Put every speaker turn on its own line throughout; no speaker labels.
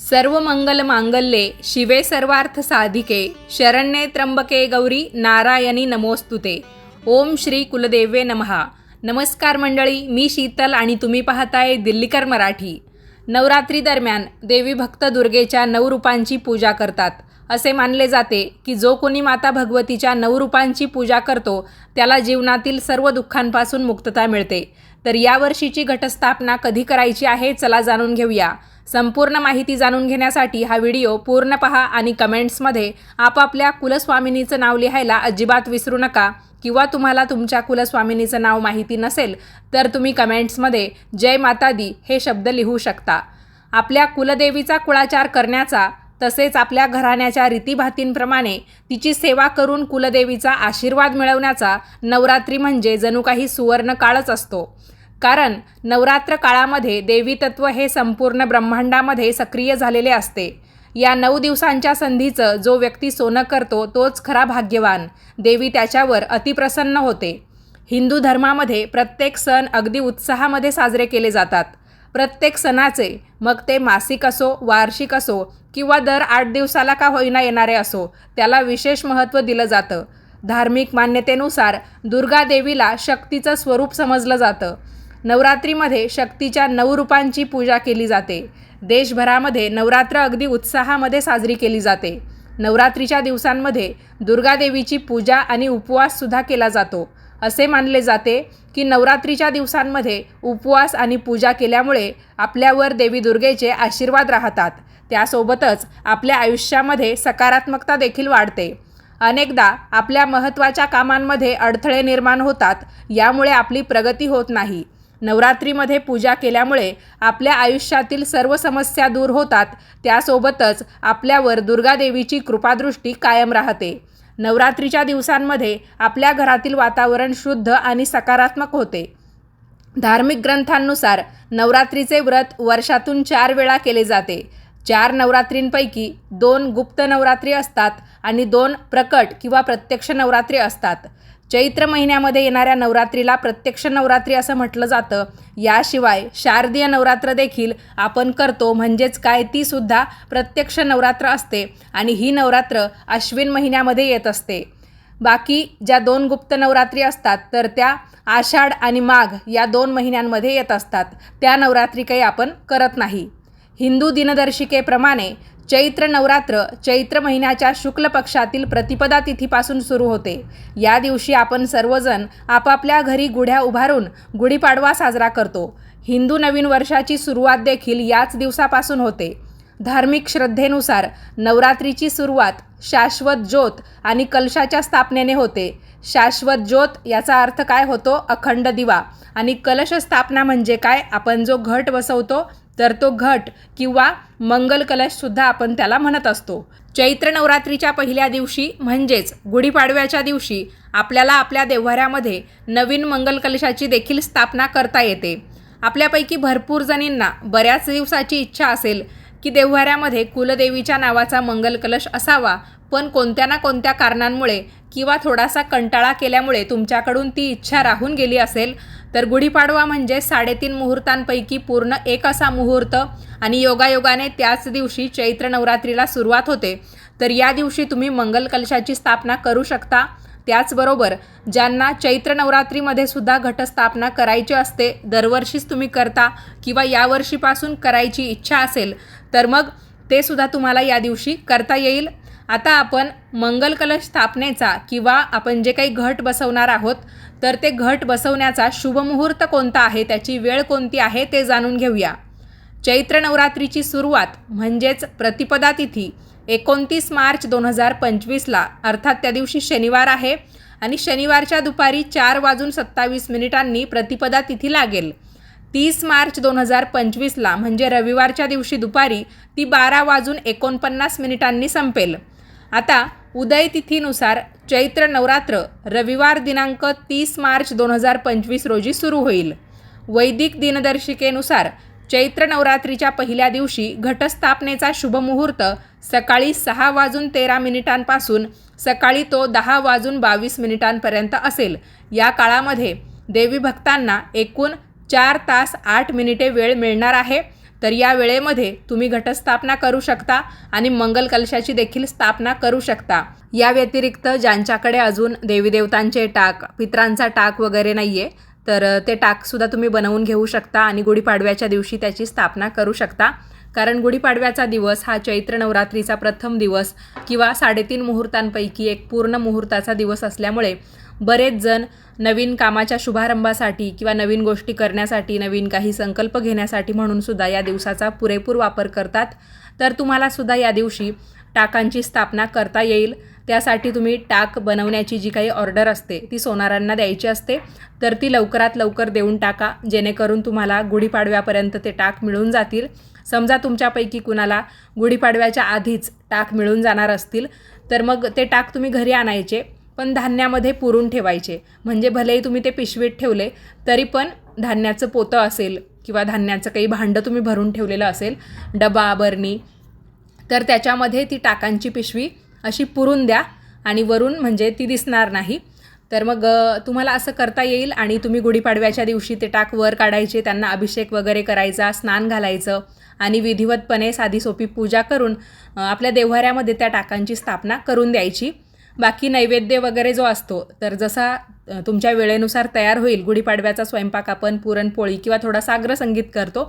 सर्व मंगल मांगल्ये शिवे सर्वार्थ साधिके शरण्ये त्र्यंबके गौरी नारायणी नमोस्तुते. ओम श्री कुलदेवे नमहा नमस्कार मंडळी मी शीतल आणि तुम्ही पाहताय दिल्लीकर मराठी. नवरात्री दरम्यान देवी भक्त दुर्गेच्या नऊ रूपांची पूजा करतात. असे मानले जाते की जो कोणी माता भगवतीच्या नऊ रूपांची पूजा करतो त्याला जीवनातील सर्व दुःखांपासून मुक्तता मिळते. तर यावर्षीची घटस्थापना कधी करायची आहे चला जाणून घेऊया. संपूर्ण माहिती जाणून घेण्यासाठी हा व्हिडिओ पूर्ण पहा आणि कमेंट्समध्ये आपापल्या कुलस्वामिनीचं नाव लिहायला अजिबात विसरू नका. किंवा तुम्हाला तुमच्या कुलस्वामिनीचं नाव माहिती नसेल तर तुम्ही कमेंट्समध्ये जय माता दी हे शब्द लिहू शकता. आपल्या कुलदेवीचा कुळाचार करण्याचा तसेच आपल्या घराण्याच्या रीतीभातींप्रमाणे तिची सेवा करून कुलदेवीचा आशीर्वाद मिळवण्याचा नवरात्री म्हणजे जणू काही सुवर्ण काळच असतो. कारण नवरात्र काळामध्ये देवीतत्व हे संपूर्ण ब्रह्मांडामध्ये सक्रिय झालेले असते. या नऊ दिवसांच्या संधीचं जो व्यक्ती सोनं करतो तोच खरा भाग्यवान. देवी त्याच्यावर अतिप्रसन्न होते. हिंदू धर्मामध्ये प्रत्येक सण अगदी उत्साहामध्ये साजरे केले जातात. प्रत्येक सणाचे मग ते मासिक असो वार्षिक असो किंवा दर आठ दिवसाला का होईना येणारे असो त्याला विशेष महत्त्व दिलं जातं. धार्मिक मान्यतेनुसार दुर्गा देवीला शक्तीचं स्वरूप समजलं जातं. नवरात्रीमध्ये शक्तीच्या नऊ रूपांची पूजा केली जाते. देशभरामध्ये नवरात्र अगदी उत्साहामध्ये साजरी केली जाते. नवरात्रीच्या दिवसांमध्ये दुर्गादेवीची पूजा आणि उपवाससुद्धा केला जातो. असे मानले जाते की नवरात्रीच्या दिवसांमध्ये उपवास आणि पूजा केल्यामुळे आपल्यावर देवी दुर्गेचे आशीर्वाद राहतात. त्यासोबतच आपल्या आयुष्यामध्ये सकारात्मकता देखील वाढते. अनेकदा आपल्या महत्त्वाच्या कामांमध्ये अडथळे निर्माण होतात यामुळे आपली प्रगती होत नाही. नवरात्रीमध्ये पूजा केल्यामुळे आपल्या आयुष्यातील सर्व समस्या दूर होतात. त्यासोबतच आपल्यावर दुर्गादेवीची कृपादृष्टी कायम राहते. नवरात्रीच्या दिवसांमध्ये आपल्या घरातील वातावरण शुद्ध आणि सकारात्मक होते. धार्मिक ग्रंथांनुसार नवरात्रीचे व्रत वर्षातून चार वेळा केले जाते. चार नवरात्रींपैकी दोन गुप्त नवरात्री असतात आणि दोन प्रकट किंवा प्रत्यक्ष नवरात्री असतात. चैत्र महिन्यामध्ये येणाऱ्या नवरात्रीला प्रत्यक्ष नवरात्री असं म्हटलं जातं. याशिवाय शारदीय नवरात्र देखील आपण करतो. म्हणजेच काय? ती सुद्धा प्रत्यक्ष नवरात्र असते आणि ही नवरात्र अश्विन महिन्यामध्ये येत असते. बाकी ज्या दोन गुप्त नवरात्री असतात तर त्या आषाढ आणि माघ या दोन महिन्यांमध्ये येत असतात. त्या नवरात्री काही आपण करत नाही. हिंदू दिनदर्शिकेप्रमाणे चैत्र नवरात्र चैत्र महिन्याच्या शुक्ल पक्षातील प्रतिपदा तिथीपासून सुरू होते. या दिवशी आपण सर्वजण आपापल्या घरी गुढ्या उभारून गुढीपाडवा साजरा करतो. हिंदू नवीन वर्षाची सुरुवात देखील याच दिवसापासून होते. धार्मिक श्रद्धेनुसार नवरात्रीची सुरुवात शाश्वत ज्योत आणि कलशाच्या स्थापनेने होते. शाश्वत ज्योत याचा अर्थ काय होतो? अखंड दिवा. आणि कलश स्थापना म्हणजे काय? आपण जो घट बसवतो तर तो घट किंवा मंगल कलशसुद्धा आपण त्याला म्हणत असतो. चैत्र नवरात्रीच्या पहिल्या दिवशी म्हणजेच गुढीपाडव्याच्या दिवशी आपल्याला आपल्या देव्हाऱ्यामध्ये नवीन मंगल कलशाची देखील स्थापना करता येते. आपल्यापैकी भरपूर जणींना बऱ्याच दिवसाची इच्छा असेल की देव्हाऱ्यामध्ये कुलदेवीच्या नावाचा मंगल कलश असावा पण कोणत्या ना कोणत्या कारणांमुळे किंवा थोडासा कंटाळा केल्यामुळे तुमच्याकडून ती इच्छा राहून गेली असेल तर गुढीपाडवा म्हणजे साडेतीन मुहूर्तांपैकी पूर्ण एक असा मुहूर्त. आणि योगायोगाने त्याच दिवशी चैत्र नवरात्रीला सुरुवात होते. तर या दिवशी तुम्ही मंगल कलशाची स्थापना करू शकता. त्याचबरोबर ज्यांना चैत्र नवरात्रीमध्ये सुद्धा घटस्थापना करायची असते दरवर्षीच तुम्ही करता किंवा यावर्षीपासून करायची इच्छा असेल तर मग ते सुद्धा तुम्हाला या दिवशी करता येईल. आता आपण मंगल कलश स्थापनेचा किंवा आपण जे काही घट बसवणार आहोत तर ते घट बसवण्याचा शुभमुहूर्त कोणता आहे त्याची वेळ कोणती आहे ते जाणून घेऊया. चैत्र नवरात्रीची सुरुवात म्हणजेच प्रतिपदा तिथी एकोणतीस मार्च दोन हजार पंचवीसला अर्थात त्या दिवशी शनिवार आहे आणि शनिवारच्या दुपारी चार वाजून सत्तावीस मिनिटांनी प्रतिपदा तिथी लागेल. तीस मार्च दोन हजार पंचवीसला म्हणजे रविवारच्या दिवशी दुपारी ती बारा वाजून एकोणपन्नास मिनिटांनी संपेल. आता उदय तिथीनुसार चैत्र नवरात्र रविवार दिनांक तीस मार्च दोन हजार पंचवीस रोजी सुरू होईल. वैदिक दिनदर्शिकेनुसार चैत्र नवरात्रीच्या पहिल्या दिवशी घटस्थापनेचा शुभमुहूर्त सकाळी सहा वाजून तेरा मिनिटांपासून सकाळी तो दहा वाजून बावीस मिनिटांपर्यंत असेल. या काळामध्ये देवी भक्तांना एकूण चार तास आठ मिनिटे वेळ मिळणार आहे. तर या वेळेमध्ये तुम्ही घटस्थापना करू शकता आणि मंगल कलशाची देखील स्थापना करू शकता. या व्यतिरिक्त ज्यांच्याकडे अजून देवीदेवतांचे टाक पित्रांचा टाक वगैरे नाही आहे तर ते टाकसुद्धा तुम्ही बनवून घेऊ शकता आणि गुढीपाडव्याच्या दिवशी त्याची स्थापना करू शकता. कारण गुढीपाडव्याचा दिवस हा चैत्र नवरात्रीचा प्रथम दिवस किंवा साडेतीन मुहूर्तांपैकी एक पूर्ण मुहूर्ताचा दिवस असल्यामुळे बरेच जण नवीन कामाच्या शुभारंभासाठी किंवा नवीन गोष्टी करण्यासाठी नवीन काही संकल्प घेण्यासाठी म्हणून सुद्धा या दिवसाचा पुरेपूर वापर करतात. तर तुम्हाला सुद्धा या दिवशी टाकांची स्थापना करता येईल. त्यासाठी तुम्ही टाक बनवण्याची जी काही ऑर्डर असते ती सोनारांना द्यायची असते. तर ती लवकरात लवकर देऊन टाका जेणेकरून तुम्हाला गुढीपाडव्यापर्यंत ते टाक मिळून जातील. समजा तुमच्यापैकी कुणाला गुढीपाडव्याच्या आधीच टाक मिळून जाणार असतील तर मग ते टाक तुम्ही घरी आणायचे. पण धान्यामध्ये पुरून ठेवायचे. म्हणजे भलेही तुम्ही ते पिशवीत ठेवले तरी पण धान्याचं पोतं असेल किंवा धान्याचं काही भांडं तुम्ही भरून ठेवलेलं असेल डबा बरणी तर त्याच्यामध्ये ती टाकांची पिशवी अशी पुरून द्या आणि वरून म्हणजे ती दिसणार नाही. तर मग तुम्हाला असं करता येईल आणि तुम्ही गुढीपाडव्याच्या दिवशी ते टाक वर काढायचे त्यांना अभिषेक वगैरे करायचा स्नान घालायचं आणि विधिवतपणे साधी सोपी पूजा करून आपल्या देव्हाऱ्यामध्ये त्या टाकांची स्थापना करून द्यायची. बाकी नैवेद्य वगैरे जो असतो तर जसा तुमच्या वेळेनुसार तयार होईल गुढीपाडव्याचा स्वयंपाक आपण पुरणपोळी किंवा थोडा साग्र संगीत करतो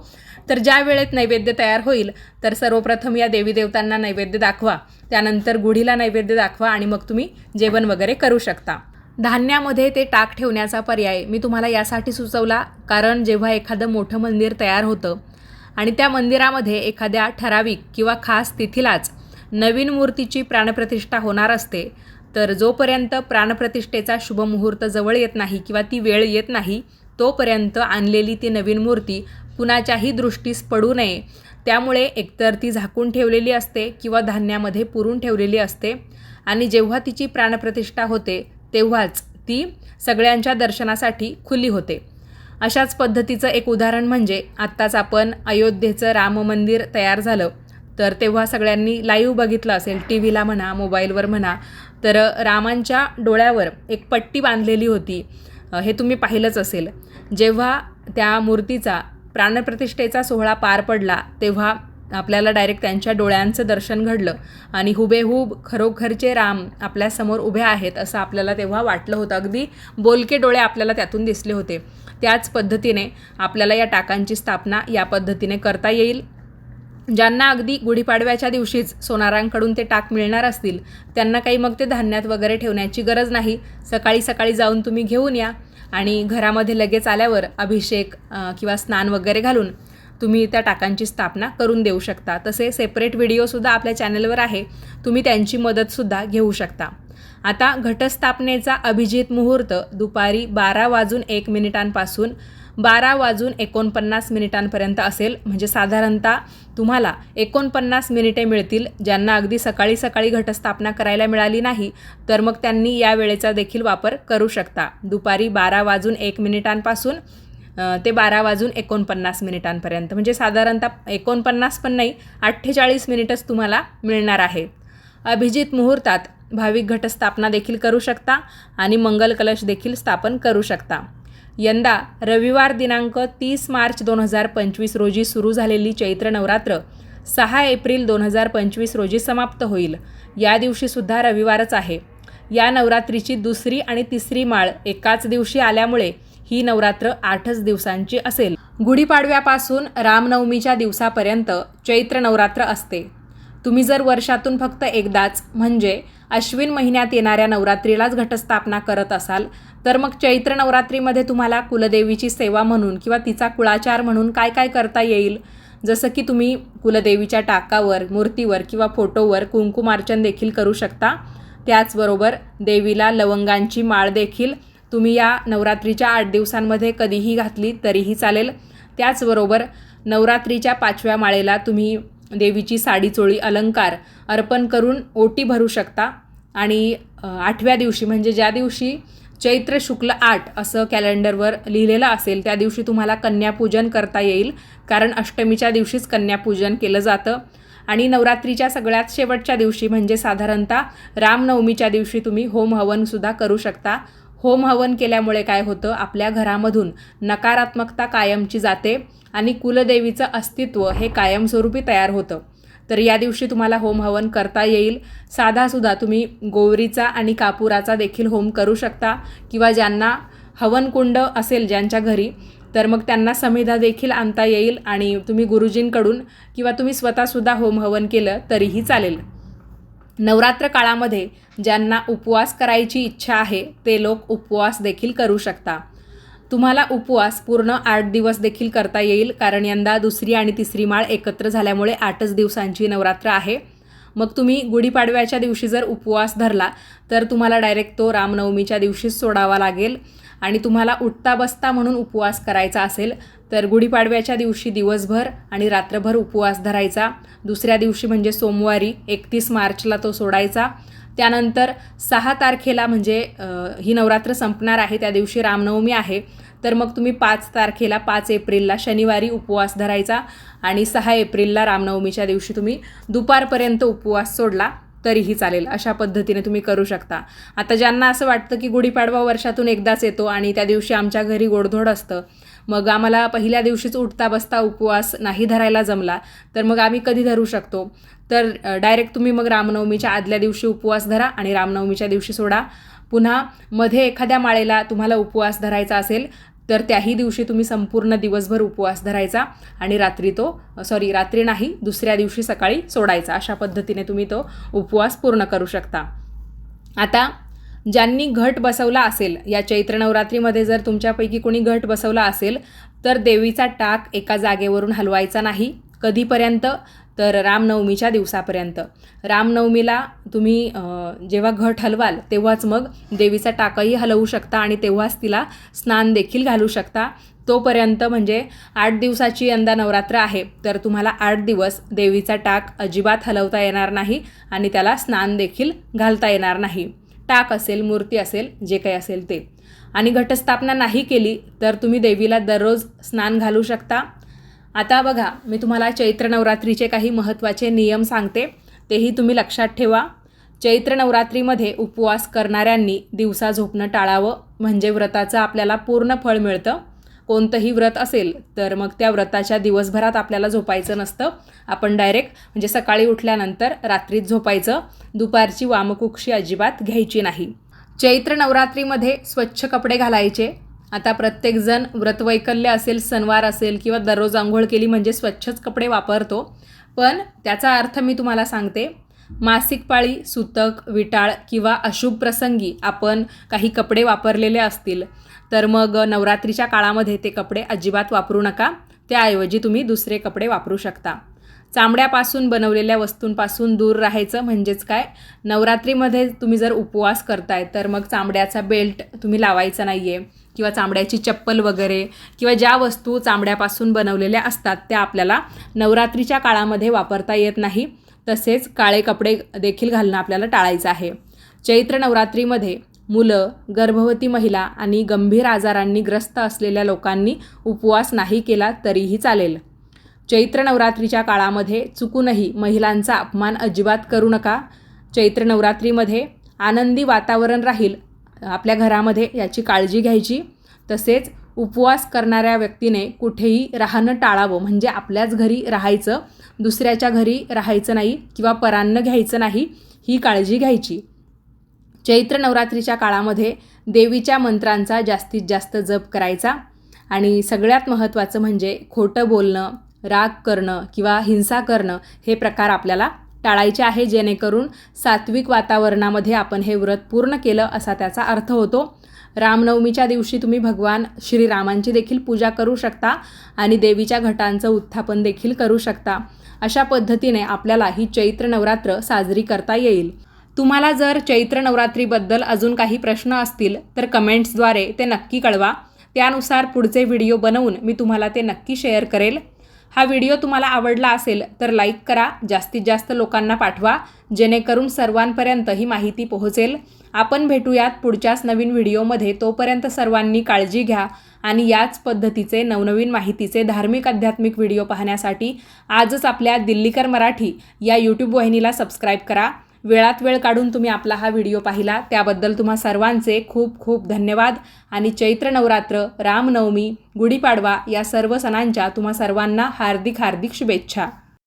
तर ज्या वेळेत नैवेद्य तयार होईल तर सर्वप्रथम या देवी देवतांना नैवेद्य दाखवा त्यानंतर गुढीला नैवेद्य दाखवा आणि मग तुम्ही जेवण वगैरे करू शकता. धान्यामध्ये ते टाक ठेवण्याचा पर्याय मी तुम्हाला यासाठी सुचवला कारण जेव्हा एखादं मोठं मंदिर तयार होतं आणि त्या मंदिरामध्ये एखाद्या ठराविक किंवा खास तिथीलाच नवीन मूर्तीची प्राणप्रतिष्ठा होणार असते तर जोपर्यंत प्राणप्रतिष्ठेचा शुभमुहूर्त जवळ येत नाही किंवा ती वेळ येत नाही तोपर्यंत आणलेली ती नवीन मूर्ती कुणाच्याही दृष्टीस पडू नये. त्यामुळे एकतर ती झाकून ठेवलेली असते किंवा धान्यामध्ये पुरून ठेवलेली असते. आणि जेव्हा तिची प्राणप्रतिष्ठा होते तेव्हाच ती सगळ्यांच्या दर्शनासाठी खुली होते. अशाच पद्धतीचं एक उदाहरण म्हणजे आत्ताच आपण अयोध्येचं राम मंदिर तयार झालं. तर तेव्हा सगळ्यांनी लाईव्ह बघितलं असेल टी व्हीला म्हणा मोबाईलवर म्हणा तर रामांच्या डोळ्यावर एक पट्टी बांधलेली होती. हे तुम्ही पाहिलंच असेल. जेव्हा त्या मूर्तीचा प्राणप्रतिष्ठेचा सोहळा पार पडला तेव्हा आपल्याला डायरेक्ट त्यांच्या डोळ्यांचं दर्शन घडलं आणि हुबेहूब खरोखरचे राम आपल्यासमोर उभे आहेत असं आपल्याला तेव्हा वाटलं होतं. अगदी बोलके डोळे आपल्याला त्यातून दिसले होते. त्याच पद्धतीने आपल्याला या टाकांची स्थापना या पद्धतीने करता येईल. ज्यांना अगदी गुढीपाडव्याच्या दिवशीच सोनारांकडून ते टाक मिळणार असतील त्यांना काही मग ते धान्यात वगैरे ठेवण्याची गरज नाही. सकाळी सकाळी जाऊन तुम्ही घेऊन या आणि घरामध्ये लगेच आल्यावर अभिषेक किंवा स्नान वगैरे घालून तुम्ही त्या टाकांची स्थापना करून देऊ शकता. तसे सेपरेट व्हिडिओसुद्धा आपल्या चॅनलवर आहे. तुम्ही त्यांची मदतसुद्धा घेऊ शकता. आता घटस्थापनेचा अभिजित मुहूर्त दुपारी बारा वाजून एक मिनिटांपासून बारा वाजून एकोणपन्नास मिनिटांपर्यंत असेल. म्हणजे साधारणतः तुम्हाला एकोणपन्नास मिनिटे मिळतील. ज्यांना अगदी सकाळी सकाळी घटस्थापना करायला मिळाली नाही तर मग त्यांनी या वेळेचा देखील वापर करू शकता. दुपारी बारा वाजून एक मिनिटांपासून ते बारा वाजून एकोणपन्नास मिनिटांपर्यंत. म्हणजे साधारणतः एकोणपन्नास पण नाही अठ्ठेचाळीस मिनिटच तुम्हाला मिळणार आहे. अभिजित मुहूर्तात भाविक घटस्थापना देखील करू शकता आणि मंगल कलश देखील स्थापन करू शकता. यंदा रविवार दिनांक तीस मार्च दोन हजार पंचवीस रोजी सुरू झालेली चैत्र नवरात्र सहा एप्रिल दोन हजार पंचवीस रोजी समाप्त होईल. या दिवशीसुद्धा रविवारच आहे. या नवरात्रीची दुसरी आणि तिसरी माळ एकाच दिवशी आल्यामुळे ही नवरात्र आठच दिवसांची असेल. गुढीपाडव्यापासून रामनवमीच्या दिवसापर्यंत चैत्र नवरात्र असते. तुम्ही जर वर्षातून फक्त एकदाच म्हणजे अश्विन महिन्यात येणाऱ्या नवरात्रीलाच घटस्थापना करत असाल तर मग चैत्र नवरात्रीमध्ये तुम्हाला कुलदेवीची सेवा म्हणून किंवा तिचा कुळाचार म्हणून काय काय करता येईल? जसं की तुम्ही कुलदेवीच्या टाकावर मूर्तीवर किंवा फोटोवर कुंकुमार्चन देखील करू शकता. त्याचबरोबर देवीला लवंगांची माळ देखील तुम्ही या नवरात्रीच्या आठ दिवसांमध्ये कधीही घातली तरीही चालेल. त्याचबरोबर नवरात्रीच्या पाचव्या माळेला तुम्ही देवीची साडी चोळी अलंकार अर्पण करून ओटी भरू शकता. आणि आठव्या दिवशी म्हणजे ज्या दिवशी चैत्र शुक्ल आठ असं कॅलेंडरवर लिहिलेलं असेल त्या दिवशी तुम्हाला कन्यापूजन करता येईल. कारण अष्टमीच्या दिवशीच कन्यापूजन केलं जातं. आणि नवरात्रीच्या सगळ्यात शेवटच्या दिवशी म्हणजे साधारणतः रामनवमीच्या दिवशी तुम्ही होम हवनसुद्धा करू शकता. होम हवन केल्यामुळे काय होतं? आपल्या घरामधून नकारात्मकता कायमची जाते आणि कुलदेवीचं अस्तित्व हे कायमस्वरूपी तयार होतं. तर या दिवशी तुम्हाला होम हवन करता येईल. साधासुद्धा तुम्ही गोवरीचा आणि कापुराचा देखील होम करू शकता किंवा ज्यांना हवनकुंड असेल ज्यांच्या घरी तर मग त्यांना समिधा देखील आणता येईल आणि तुम्ही गुरुजींकडून किंवा तुम्ही स्वतःसुद्धा होम हवन केलं तरीही चालेल. नवरात्र काळामध्ये ज्यांना उपवास करायची इच्छा आहे ते लोक उपवास देखील करू शकता. तुम्हाला उपवास पूर्ण आठ दिवस देखील करता येईल कारण यंदा दुसरी आणि तिसरी माळ एकत्र झाल्यामुळे आठच दिवसांची नवरात्र आहे. मग तुम्ही गुढीपाडव्याच्या दिवशी जर उपवास धरला तर तुम्हाला डायरेक्ट तो रामनवमीच्या दिवशीच सोडावा लागेल. आणि तुम्हाला उठता बसता म्हणून उपवास करायचा असेल तर गुढीपाडव्याच्या दिवशी दिवसभर आणि रात्रभर उपवास धरायचा. दुसऱ्या दिवशी म्हणजे सोमवारी एकतीस मार्चला तो सोडायचा. त्यानंतर सहा तारखेला म्हणजे ही नवरात्र संपणार आहे त्या दिवशी रामनवमी आहे. तर मग तुम्ही पाच तारखेला पाच एप्रिलला शनिवारी उपवास धरायचा आणि सहा एप्रिलला रामनवमीच्या दिवशी तुम्ही दुपारपर्यंत उपवास सोडला तरीही चालेल. अशा पद्धतीने तुम्ही करू शकता. आता ज्यांना असं वाटतं की गुढीपाडवा वर्षातून एकदाच येतो आणि त्या दिवशी आमच्या घरी गोडधोड असतं मग आम्हाला पहिल्या दिवशीच उठता बसता उपवास नाही धरायला जमला तर मग आम्ही कधी धरू शकतो? तर डायरेक्ट तुम्ही मग रामनवमीच्या आदल्या दिवशी उपवास धरा आणि रामनवमीच्या दिवशी सोडा. पुन्हा मध्ये एखाद्या माळेला तुम्हाला उपवास धरायचा असेल तर त्याही दिवशी तुम्ही संपूर्ण दिवसभर उपवास धरायचा आणि रात्री तो सॉरी रात्री नाही दुसऱ्या दिवशी सकाळी सोडायचा. अशा पद्धतीने तुम्ही तो उपवास पूर्ण करू शकता. आता ज्यांनी घट बसवला असेल या चैत्र नवरात्रीमध्ये जर तुमच्यापैकी कोणी घट बसवला असेल तर देवीचा टाक एका जागेवरून हलवायचा नाही कधीपर्यंत? तर रामनवमीच्या दिवसापर्यंत. रामनवमीला तुम्ही जेव्हा घट हलवाल तेव्हाच मग देवीचा टाकही हलवू शकता आणि तेव्हाच तिला स्नान देखील घालू शकता. तोपर्यंत म्हणजे आठ दिवसाची यंदा नवरात्र आहे तर तुम्हाला आठ दिवस देवीचा टाक अजिबात हलवता येणार नाही आणि त्याला स्नान देखील घालता येणार नाही. टाक असेल मूर्ती असेल जे काही असेल ते. आणि घटस्थापना नाही केली तर तुम्ही देवीला दररोज स्नान घालू शकता. आता बघा मी तुम्हाला चैत्र नवरात्रीचे काही महत्त्वाचे नियम सांगते. तेही तुम्ही लक्षात ठेवा. चैत्र नवरात्रीमध्ये उपवास करणाऱ्यांनी दिवसा झोपणं टाळावं. म्हणजे व्रताचं आपल्याला पूर्ण फळ मिळतं. कोणतंही व्रत असेल तर मग त्या व्रताच्या दिवसभरात आपल्याला झोपायचं नसतं. आपण डायरेक्ट म्हणजे सकाळी उठल्यानंतर रात्रीत झोपायचं. दुपारची वामकुक्षी अजिबात घ्यायची नाही. चैत्र नवरात्रीमध्ये स्वच्छ कपडे घालायचे. आता प्रत्येकजण व्रतवैकल्य असेल सणवार असेल किंवा दररोज आंघोळ केली म्हणजे स्वच्छच कपडे वापरतो. पण त्याचा अर्थ मी तुम्हाला सांगते. मासिक पाळी सुतक विटाळ किंवा अशुभ प्रसंगी आपण काही कपडे वापरलेले असतील. तर मग नवरात्रीच्या काळामध्ये ते कपडे अजिबात वापरू नका. त्याऐवजी तुम्ही दुसरे कपडे वापरू शकता. चामड्यापासून बनवलेल्या वस्तूंपासून दूर राहायचं म्हणजेच काय? नवरात्रीमध्ये तुम्ही जर उपवास करताय तर मग चामड्याचा बेल्ट तुम्ही लावायचा नाही आहे किंवा चामड्याची चप्पल वगैरे किंवा ज्या वस्तू चामड्यापासून बनवलेल्या असतात त्या आपल्याला नवरात्रीच्या काळामध्ये वापरता येत नाही. तसेच काळे कपडे देखील घालणं आपल्याला टाळायचं आहे. चैत्र नवरात्रीमध्ये मुलं गर्भवती महिला आणि गंभीर आजारांनी ग्रस्त असलेल्या लोकांनी उपवास नाही केला तरीही चालेल. चैत्र नवरात्रीच्या काळामध्ये चुकूनही महिलांचा अपमान अजिबात करू नका. चैत्र नवरात्रीमध्ये आनंदी वातावरण राहील आपल्या घरामध्ये याची काळजी घ्यायची. तसेच उपवास करणाऱ्या व्यक्तीने कुठेही राहणं टाळावं म्हणजे आपल्याच घरी राहायचं दुसऱ्याच्या घरी राहायचं नाही किंवा परान्न घ्यायचं नाही ही काळजी घ्यायची. चैत्र नवरात्रीच्या काळामध्ये देवीच्या मंत्रांचा जास्तीत जास्त जप करायचा. आणि सगळ्यात महत्त्वाचं म्हणजे खोटं बोलणं राग करणं किंवा हिंसा करणं हे प्रकार आपल्याला टाळायचे आहे. जेणेकरून सात्विक वातावरणामध्ये आपण हे व्रत पूर्ण केलं असा त्याचा अर्थ होतो. रामनवमीच्या दिवशी तुम्ही भगवान श्रीरामांची देखील पूजा करू शकता आणि देवीच्या घटांचं उत्थापन देखील करू शकता. अशा पद्धतीने आपल्याला ही चैत्र नवरात्र साजरी करता येईल. तुम्हाला जर चैत्र नवरात्रीबद्दल अजून काही प्रश्न असतील तर कमेंट्सद्वारे ते नक्की कळवा. त्यानुसार पुढचे व्हिडिओ बनवून मी तुम्हाला ते नक्की शेअर करेल. हा व्हिडिओ तुम्हाला आवडला असेल तर लाईक करा जास्तीत जास्त लोकांना पाठवा जेणेकरून सर्वांपर्यंत ही माहिती पोहोचेल. आपण भेटूयात पुढच्याच नवीन व्हिडिओमध्ये तोपर्यंत सर्वांनी काळजी घ्या आणि याच पद्धतीचे नवनवीन माहितीचे धार्मिक आध्यात्मिक व्हिडिओ पाहण्यासाठी आजच आपल्या दिल्लीकर मराठी या यूट्यूब वाहिनीला सबस्क्राईब करा. वेळात वेळ काढून तुम्ही आपला हा व्हिडिओ पाहिला. त्याबद्दल तुम्हा सर्वांचे खूप खूप धन्यवाद. आणि चैत्र नवरात्र रामनवमी गुढीपाडवा या सर्व सणांच्या तुम्हा सर्वांना हार्दिक हार्दिक शुभेच्छा.